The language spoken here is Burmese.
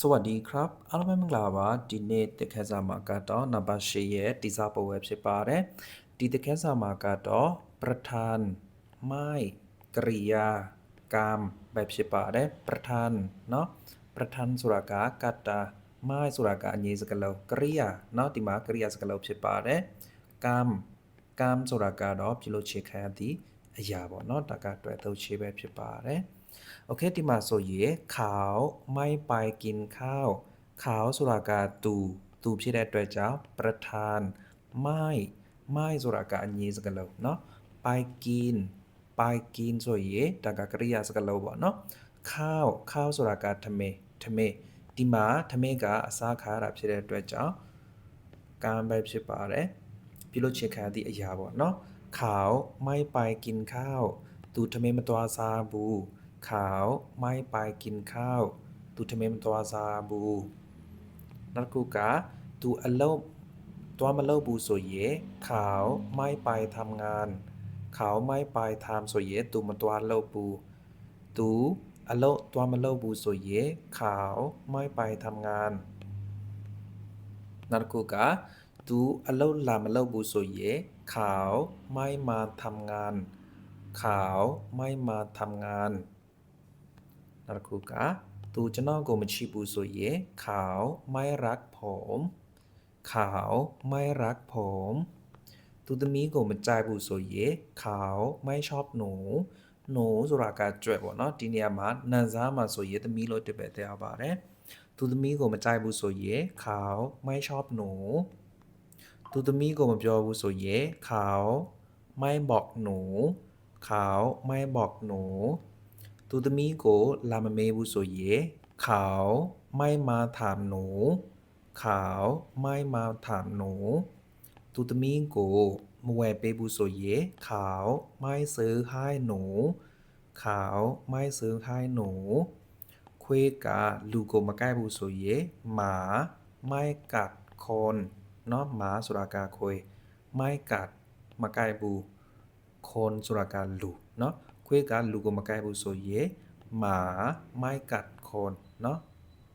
สวัสดีครับအားလုံးပဲမင်္ဂလာပါဒီနေ့တက်ခန်းစာမှာကတော့နံပါတ်၈ရဲ့တိစားပုံပဲဖြစ်ပါတယ်ဒီတက်ခန်းစာမှာကတော့ประธานไม่กริยากรรมပဲဖြစ်ပါတယ်ประธานเนาะประธานဆိုတာကကတ္တာไม่ဆိုတာကအငြိစကလုံးကရိယာเนาะဒီမှာကရိယာစကလုံးဖြစ်ပါတယ်ကรรมကรรมဆိုတာကတော့ပြုလုပ်ချေခံရသည့်အရာပေါ့เนาะဒါကတွေ့သုံးချေပဲဖြစ်ပါတယ် โอเคဒီမှာဆိုရင်ขาวไม่ไปกินข้าวขาวဆိုတာကသူသူဖြစ်တဲ့အတွက်ကြောင့်ประธานไม่ไม่ဆိုတာကအငြင်းစကားလုံးเนาะไปกินไปกินဆိုရင်ဒါကကရိယာစကားလုံးပေါ့เนาะข้าวข้าวဆိုတာကထမင်းထမင်းဒီမှာထမင်းကအစားခါရတာဖြစ်တဲ့အတွက်ကြောင့်ကံပဲဖြစ်ပါတယ်ပြုလုပ်ချင်ခံရသည့်အရာပေါ့เนาะขาวไม่ไปกินข้าวသူထမင်းမသွားစားဘူး ขาวไม่ไปกินข้าวตุทเมมตัวซาบูนักกูกะตุอัลเตัวมาเลบูโซเยขาวไม่ไปทำงาน ขาวไม่ไปทำโซเยตุมาตัวเลบูตุอัลเลตัวมาเลบูโซเยขาวไม่ไปทำงานนักกูกะตุอัลเลลามาเลบูโซเยขาวไม่มาทำงาน ขาวไม่มาทำงาน နောက်တစ်ခုကသူကျွန်တော်ကိုမချစ်ဘူးဆိုရင်เขาไม่รักผมเขาไม่รักผมသူသမီးကိုမကြိုက်ဘူးဆိုရင်เขาไม่ชอบหนูหนูဆိုတာကကြွက်ပေါ့နော်ဒီနေရာမှာနန်စားမှာဆိုရင်သမီးလို့တစ်ပဲတရားပါတယ်သူသမီးကိုမကြိုက်ဘူးဆိုရင်เขาไม่ชอบหนูသူသမီးကိုမပြောဘူးဆိုရင်เขาไม่บอกหนูเขาไม่บอกหนู သူသမီးကိုလာမမေးဘူးဆိုရင်เขาไม่มาถามหนูเขาไม่มาถามหนูသူသမီးကိုမဝယ်ပေးဘူးဆိုရင်เขาไม่ซื้อให้หนูเขาไม่ซื้อให้หนูခွေးကလူကိုမကိုက်ဘူးဆိုရင်หมาไม่กัดคนเนาะหมาဆိုတာကခွေးไม่กัดမကိုက်ဘူးคนဆိုတာကလူเนาะ ခွေးကလူကိုမကိုက်ဘူးဆိုရင်หมาไม่กัดคนเนาะ